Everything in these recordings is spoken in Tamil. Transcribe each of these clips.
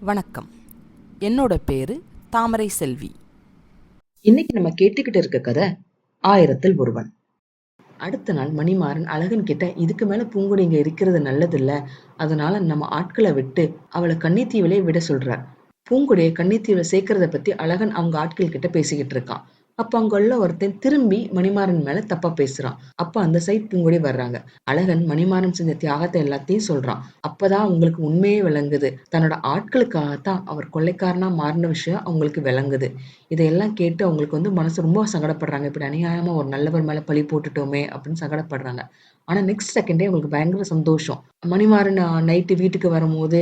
வணக்கம். என்னோட பேரு தாமரை செல்வி. இன்னைக்கு நம்ம கேட்டுக்கிட்டு இருக்க கதை ஆயிரத்தில் ஒருவன். அடுத்த நாள் மணிமாறன் அழகன் கிட்ட இதுக்கு மேல பூங்குடி இங்க இருக்கிறது நல்லதில்ல. அதனால நம்ம ஆட்களை விட்டு அவளை கன்னித்தீவிலே விட சொல்றார். பூங்குடியை கன்னித்தீவுல சேர்க்கறத பத்தி அழகன் அவங்க ஆட்கள் கிட்ட பேசிக்கிட்டு இருக்கான். அப்ப அங்குள்ள ஒருத்தன் திரும்பி மணிமாறன் மேலே தப்பாக பேசுகிறான் அப்போ அந்த சைட் பூங்குடி வர்றாங்க. அழகன் மணிமாறன் செஞ்ச தியாகத்தை எல்லாத்தையும் சொல்கிறான் அப்போதான் உங்களுக்கு உண்மையே விளங்குது. தன்னோட ஆட்களுக்காகத்தான் அவர் கொள்ளைக்காரனாக மாறின விஷயம் அவங்களுக்கு விளங்குது. இதையெல்லாம் கேட்டு அவங்களுக்கு வந்து மனசு ரொம்ப சங்கடப்படுறாங்க. இப்படி அநியாயமாக ஒரு நல்லவர் மேலே பழி போட்டுட்டோமே அப்படின்னு சங்கடப்படுறாங்க. ஆனால் நெக்ஸ்ட் செகண்டே அவங்களுக்கு பயங்கர சந்தோஷம். மணிமாறன் நைட்டு வீட்டுக்கு வரும்போது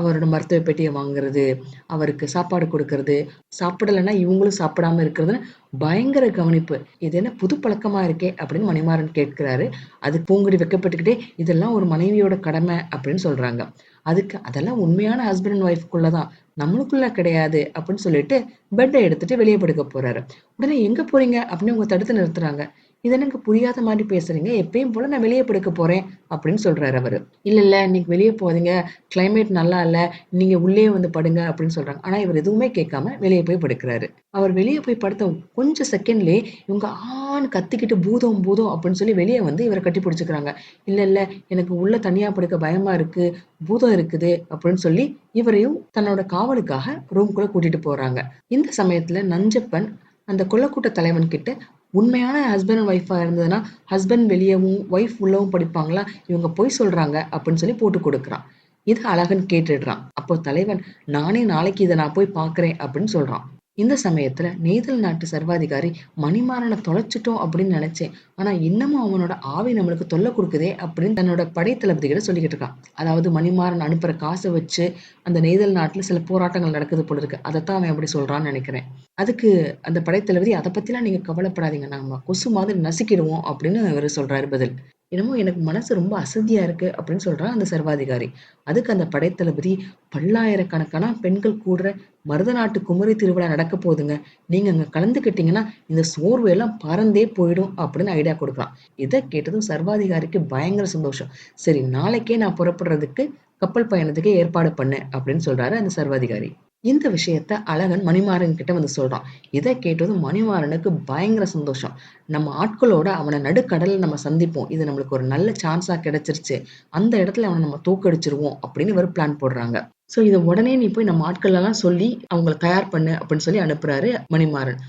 அவரோட மருத்துவ பெட்டியை வாங்குறது அவருக்கு சாப்பாடு கொடுக்கறது சாப்பிடலைன்னா இவங்களும் சாப்பிடாம இருக்கிறதுன்னு பயங்கர கவனிப்பு. இது என்ன புது பழக்கமா இருக்கே அப்படின்னு மணிமாறன் கேட்கிறாரு. அது பூங்குடி வைக்கப்பட்டுக்கிட்டே இதெல்லாம் ஒரு மனைவியோட கடமை அப்படின்னு சொல்றாங்க. அதுக்கு அதெல்லாம் உண்மையான ஹஸ்பண்ட் அண்ட் ஒய்ஃப்குள்ளதான் நம்மளுக்குள்ள கிடையாது அப்படின்னு சொல்லிட்டு பெட்டை எடுத்துட்டு வெளியே படுக்க போறாரு. உடனே எங்க போறீங்க? அப்படின்னு அவங்க தடுத்து நிறுத்துறாங்க. இது எனக்கு புரியாத மாதிரி பேசுறீங்க. எப்பயும் போல நான் வெளியே படுக்க போறேன் அப்படின்னு சொல்றாரு அவரு. இல்ல இல்ல இன்னைக்கு வெளியே போகாதீங்க. கிளைமேட் நல்லா இல்ல. நீங்க உள்ளே வந்து படுங்க அப்படின்னு சொல்றாங்க. ஆனா இவர் எதுவுமே கேட்காம வெளியே போய் படுக்கிறாரு. அவர் வெளியே போய் படுத்த கொஞ்சம் செகண்ட்லயே இவங்க ஆண் கத்திக்கிட்டு பூதம் பூதம் அப்படின்னு சொல்லி வெளியே வந்து இவரை கட்டி பிடிச்சிக்கிறாங்க. இல்ல இல்ல எனக்கு உள்ள தனியா படுக்க பயமா இருக்கு. பூதம் இருக்குது அப்படின்னு சொல்லி இவரையும் தன்னோட காவலுக்காக ரூம்குள்ள கூட்டிட்டு போறாங்க. இந்த சமயத்துல நஞ்சப்பன் அந்த கொல்லக்கூட்ட தலைவன் கிட்ட உண்மையான ஹஸ்பண்ட் அண்ட் ஒய்ஃபாக இருந்ததுன்னா ஹஸ்பண்ட் வெளியவும் ஒய்ஃப் உள்ளவும் படிப்பாங்களா? இவங்க பொய் சொல்றாங்க அப்படின்னு சொல்லி போட்டு கொடுக்குறான். இது அழகன் கேட்டுடுறான். அப்போ தலைவன் நானே நாளைக்கு இதை நான் போய் பார்க்குறேன் அப்படின்னு சொல்றான். இந்த சமயத்துல நெய்தல் நாட்டு சர்வாதிகாரி மணிமாறனை தொலைச்சிட்டோம் அப்படின்னு நினைச்சேன். ஆனா இன்னமும் அவனோட ஆவி நம்மளுக்கு தொல்லை கொடுக்குதே அப்படின்னு தன்னோட படை தளபதி சொல்லிக்கிட்டு இருக்கான். அதாவது மணிமாறன் அனுப்புற காசை வச்சு அந்த நெய்தல் நாட்டுல சில போராட்டங்கள் நடக்குது போல இருக்கு. அதைத்தான் அவன் அப்படி சொல்றான்னு நினைக்கிறேன். அதுக்கு அந்த படைத்தளபதி அதை பத்திலாம் நீங்க கவலைப்படாதீங்க. நாம கொசு மாதிரி நசுக்கிடுவோம் அப்படின்னு அவர் சொல்றாரு பதில். என்னமோ எனக்கு மனசு ரொம்ப அசதியா இருக்கு அப்படின்னு சொல்றான் அந்த சர்வாதிகாரி. அதுக்கு அந்த படைத்தளபதி பல்லாயிரக்கணக்கான பெண்கள் கூடுற மருத நாட்டு குமரி திருவிழா நடக்க போகுதுங்க. நீங்க அங்க கலந்துக்கிட்டீங்கன்னா இந்த சோர்வு எல்லாம் பறந்தே போயிடும் அப்படின்னு ஐடியா கொடுக்கலாம். இதை கேட்டதும் சர்வாதிகாரிக்கு பயங்கர சந்தோஷம். சரி நாளைக்கே நான் புறப்படுறதுக்கு கப்பல் பயணத்துக்கு ஏற்பாடு பண்ணு அப்படின்னு சொல்றாரு அந்த சர்வாதிகாரி. இந்த விஷயத்த அழகன் மணிமாறன் கிட்ட வந்து சொல்றான். இதை கேட்டதும் மணிமாறனுக்கு பயங்கர சந்தோஷம். நம்ம ஆட்களோட அவனை நடுக்கடலில் நம்ம சந்திப்போம். இது நம்மளுக்கு ஒரு நல்ல சான்ஸா கிடைச்சிருச்சு. அந்த இடத்துல அவனை நம்ம தூக்கடிச்சிருவோம் அப்படின்னு இவர் பிளான் போடுறாங்க. சோ இதை உடனே நீ போய் நம்ம ஆட்கள் எல்லாம் சொல்லி அவங்கள தயார் பண்ணு அப்படின்னு சொல்லி அனுப்புறாரு மணிமாறன்.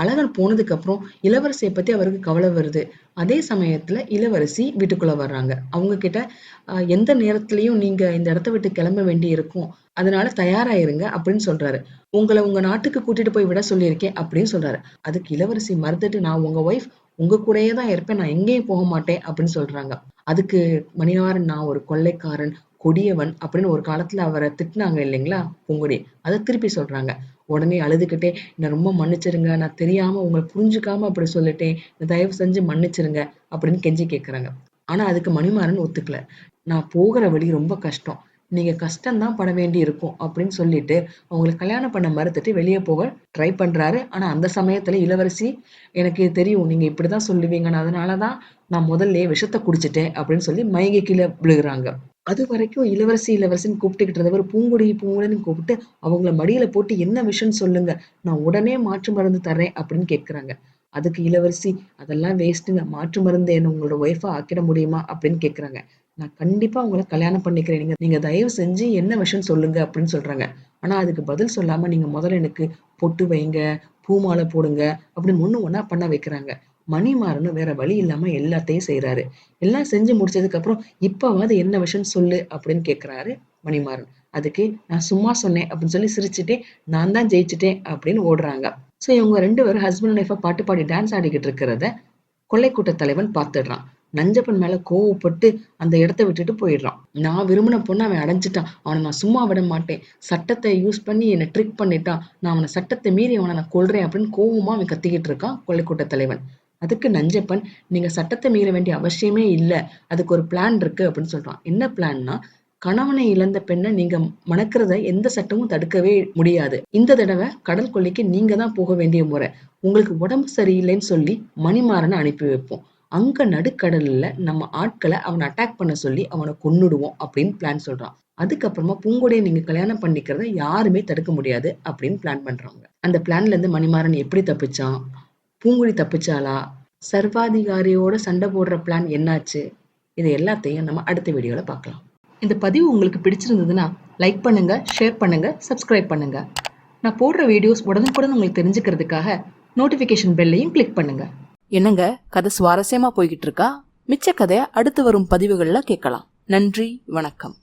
அழகன் போனதுக்கு அப்புறம் இளவரசியை பத்தி அவருக்கு கவலை வருது. அதே சமயத்துல இளவரசி வீட்டுக்குள்ள வர்றாங்க. அவங்க கிட்ட எந்த நேரத்திலயும் நீங்க இந்த இடத்த விட்டு கிளம்ப வேண்டி இருக்கும். அதனால தயாராயிருங்க அப்படின்னு சொல்றாரு. உங்களை உங்க நாட்டுக்கு கூட்டிட்டு போய் விட சொல்லியிருக்கேன் அப்படின்னு சொல்றாரு. அதுக்கு இளவரசி மறுத்துட்டு நான் உங்க ஒய்ஃப் உங்க கூடயே தான் இருப்பேன். நான் எங்கேயும் போக மாட்டேன் அப்படின்னு சொல்றாங்க. அதுக்கு மணிவாரன் நான் ஒரு கொள்ளைக்காரன் கொடியவன் அப்படின்னு ஒரு காலத்துல அவரை திட்டினாங்க இல்லைங்களா? பூங்குடி. அதை திருப்பி சொல்றாங்க. உடனே அழுதுகிட்டே நான் ரொம்ப மன்னிச்சிருங்க. நான் தெரியாம உங்களை புரிஞ்சுக்காம அப்படி சொல்லிட்டேன். தயவு செஞ்சு மன்னிச்சிருங்க. அப்படின்னு கெஞ்சி கேட்குறாங்க ஆனா அதுக்கு மணிமாறன் ஒத்துக்கல. நான் போகிற வழி ரொம்ப கஷ்டம். நீங்க கஷ்டம்தான் பட வேண்டி இருக்கும் அப்படின்னு சொல்லிட்டு அவங்களை கல்யாணம் பண்ண மறுத்துட்டு வெளியே போக ட்ரை பண்றாரு. ஆனா அந்த சமயத்துல இளவரசி எனக்கு இது தெரியும் நீங்க இப்படிதான் சொல்லுவீங்கன்னு. அதனாலதான் நான் முதல்ல விஷத்தை குடிச்சிட்டேன் அப்படின்னு சொல்லி மயங்கி கீழே விழுகுறாங்க. அது வரைக்கும் இளவரசி இளவரசின்னு கூப்பிட்டுக்கிட்டு இருந்தவர் பூங்குடி பூங்குடின்னு கூப்பிட்டு அவங்கள மடியில போட்டு என்ன விஷயம் சொல்லுங்க. நான் உடனே மாற்று மருந்து தர்றேன் அப்படின்னு கேட்குறாங்க அதுக்கு இளவரசி அதெல்லாம் வேஸ்ட்டுங்க மாற்று மருந்து என்ன உங்களோட ஒய்ஃபா ஆக்கிட முடியுமா? அப்படின்னு கேட்குறாங்க நான் கண்டிப்பா உங்களை கல்யாணம் பண்ணிக்கிறேன். நீங்க நீங்க தயவு செஞ்சு என்ன விஷயம் சொல்லுங்க அப்படின்னு சொல்றாங்க. ஆனா அதுக்கு பதில் சொல்லாம நீங்க முதல்ல எனக்கு பொட்டு வைங்க பூமாலை போடுங்க அப்படின்னு ஒண்ணு ஒன்னா பண்ண வைக்கிறாங்க. மணிமாறனும் வேற வழி இல்லாம எல்லாத்தையும் செய்யறாரு எல்லாம் செஞ்சு முடிச்சதுக்கு அப்புறம் இப்பவாது என்ன விஷயம் சொல்லு அப்படின்னு கேக்குறாரு மணிமாறன். அதுக்கு நான் சும்மா சொன்னேன் அப்படின்னு சொல்லி சிரிச்சுட்டே நான் தான் ஜெயிச்சுட்டேன் அப்படின்னு ஓடுறாங்க. சோ இவங்க ரெண்டு பேரும் ஹஸ்பண்ட் ஒய்ஃபா பாட்டு பாடி டான்ஸ் ஆடிக்கிட்டு இருக்கிறத கொள்ளைக்கூட்ட தலைவன் பார்த்துடுறான். நஞ்சப்பன் மேல கோவப்பட்டு அந்த இடத்த விட்டுட்டு போயிடுறான். நான் விரும்பின பொண்ணு அவன் அடைஞ்சிட்டான். அவனை நான் சும்மா விட மாட்டேன். சட்டத்தை யூஸ் பண்ணி என்னை ட்ரிக் பண்ணிட்டான். நான் அவனை சட்டத்தை மீறி அவனை நான் கொள்றேன் அப்படின்னு கோவமா அவன் கத்திக்கிட்டு இருக்கான் கொள்ளைக்கூட்ட தலைவன். அதுக்கு நஞ்சப்பன் நீங்க சட்டத்தை மீற வேண்டிய அவசியமே இல்லை. அதுக்கு ஒரு பிளான் இருக்கு அப்படின்னு சொல்றான். என்ன பிளான்னா கணவனை இழந்த பெண்ணை நீங்க மணக்கிறத எந்த சட்டமும் தடுக்கவே முடியாது. இந்த தடவை கடல் கொள்ளைக்கு நீங்க தான் போக வேண்டிய முறை. உங்களுக்கு உடம்பு சரியில்லைன்னு சொல்லி மணிமாறனை அனுப்பி வைப்போம். அங்கே நடுக்கடலில் நம்ம ஆட்களை அவனை அட்டாக் பண்ண சொல்லி அவனை கொன்னுடுவோம் அப்படின்னு பிளான் சொல்கிறான் அதுக்கப்புறமா பூங்கொடியை நீங்க கல்யாணம் பண்ணிக்கிறத யாருமே தடுக்க முடியாது அப்படின்னு பிளான் பண்றாங்க. அந்த பிளான்ல இருந்து மணிமாறன் எப்படி தப்பிச்சான்? பூங்குடி தப்பிச்சாளா? சர்வாதிகாரியோட சண்டை போடுற பிளான் என்னாச்சு? இது எல்லாத்தையும் நம்ம அடுத்த வீடியோவில் பார்க்கலாம். இந்த பதிவு உங்களுக்கு பிடிச்சிருந்ததுன்னா லைக் பண்ணுங்க ஷேர் பண்ணுங்க சப்ஸ்கிரைப் பண்ணுங்க. நான் போடுற வீடியோஸ் உடனுக்குடன் உங்களுக்கு தெரிஞ்சுக்கிறதுக்காக நோட்டிஃபிகேஷன் பெல்லையும் கிளிக் பண்ணுங்கள் என்னங்க கதை சுவாரஸ்யமா போய்கிட்டு இருக்கா? மிச்ச கதையை அடுத்து வரும் பதிவுகளில் கேட்கலாம். நன்றி வணக்கம்.